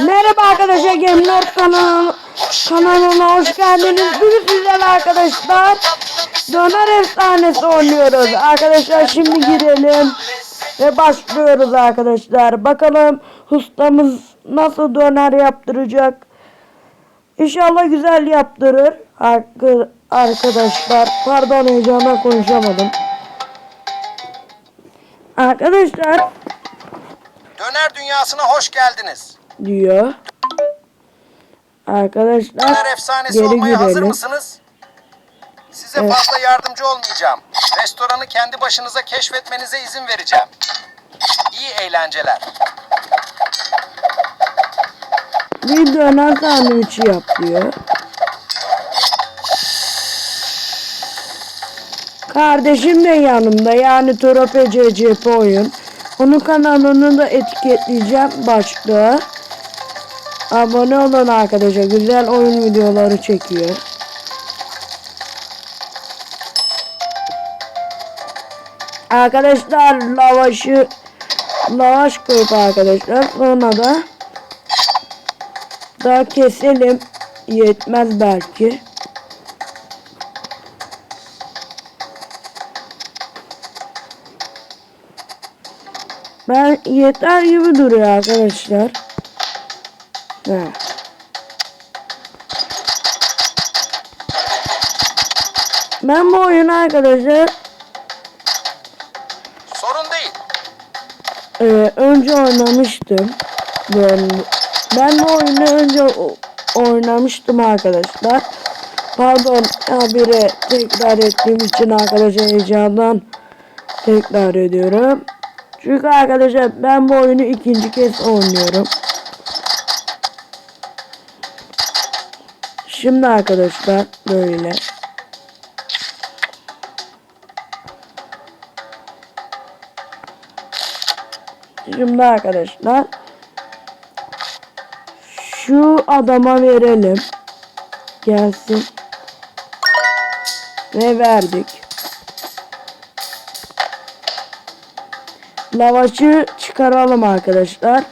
Merhaba arkadaşlar Gamer kanalına, kanalına hoş geldiniz. Bugün sizlerle arkadaşlar Döner efsanesi oynuyoruz. Arkadaşlar şimdi girelim ve başlıyoruz arkadaşlar. Bakalım ustamız nasıl döner yaptıracak. İnşallah güzel yaptırır. Arka- Arkadaşlar pardon heyecanla konuşamadım. Arkadaşlar Döner dünyasına hoş geldiniz. Diyor. Arkadaşlar efsanesi geri olmaya hazır girelim. mısınız? Size Evet. fazla yardımcı olmayacağım. Restoranı kendi başınıza keşfetmenize izin vereceğim. İyi eğlenceler. Bir döner sandviçi yap diyor. Kardeşim de yanımda yani Trope CCP oyun. Onun kanalını da etiketleyeceğim başta. Abone olun arkadaşlar. Güzel oyun videoları çekiyor. Arkadaşlar lavaşı lavaş koyup arkadaşlar sonra da daha keselim. Yetmez belki. Ben yeter gibi duruyor arkadaşlar. He. Ben bu oyunu arkadaşlar Sorun değil. Ee, önce oynamıştım. Ben, ben bu oyunu önce o- oynamıştım arkadaşlar. Pardon habire tekrar ettiğim için arkadaşlar heyecandan tekrar ediyorum. Çünkü arkadaşlar ben bu oyunu ikinci kez oynuyorum. Şimdi arkadaşlar böyle. Şimdi arkadaşlar şu adama verelim. Gelsin. Ve verdik. Lavaşı çıkaralım arkadaşlar.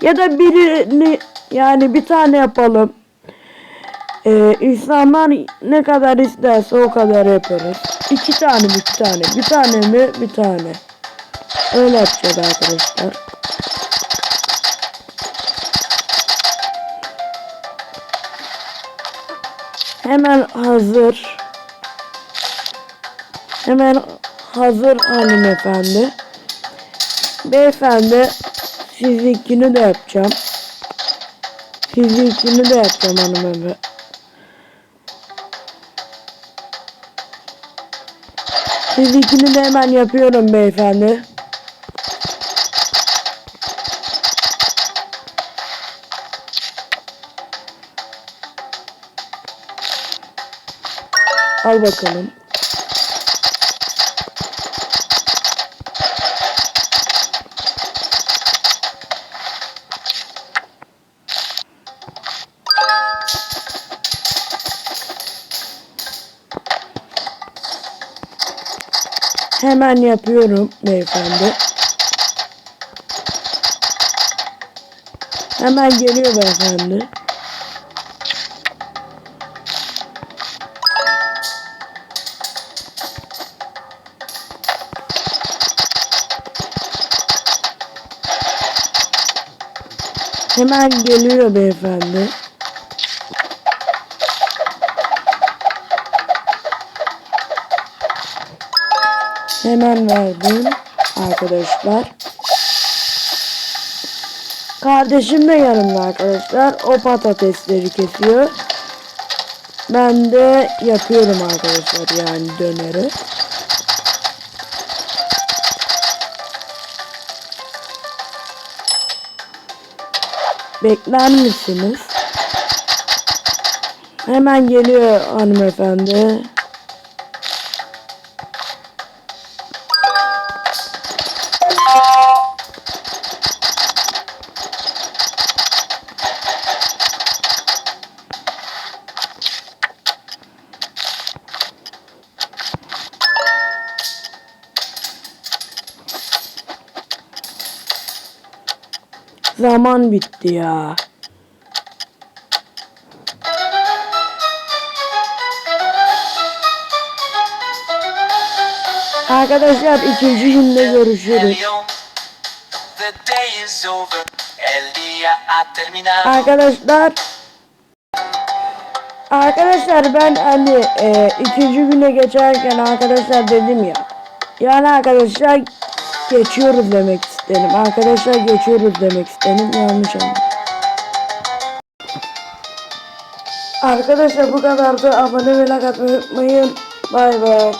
Ya da birini yani bir tane yapalım. Ee, insanlar ne kadar isterse o kadar yaparız. İki tane mi iki tane. Bir tane mi bir tane. Öyle yapacağız arkadaşlar. Hemen hazır. Hemen hazır hanımefendi. Beyefendi sizinkini de yapacağım. Sizinkini de yapacağım hanımefendi. Sizinkini de hemen yapıyorum beyefendi. Al bakalım. Hemen yapıyorum beyefendi. Hemen geliyor beyefendi. Hemen geliyor beyefendi. Hemen verdim arkadaşlar. Kardeşim de yanımda arkadaşlar. O patatesleri kesiyor. Ben de yapıyorum arkadaşlar yani döneri. Bekler misiniz? Hemen geliyor hanımefendi. Zaman bitti ya. Arkadaşlar ikinci günde görüşürüz. Arkadaşlar Arkadaşlar ben hani e, ikinci güne geçerken arkadaşlar dedim ya. Yani arkadaşlar geçiyoruz demek istedim. Arkadaşlar geçiyoruz demek istedim. Yanlış anladım. Arkadaşlar bu kadar da abone ve like atmayı unutmayın. Bay bay.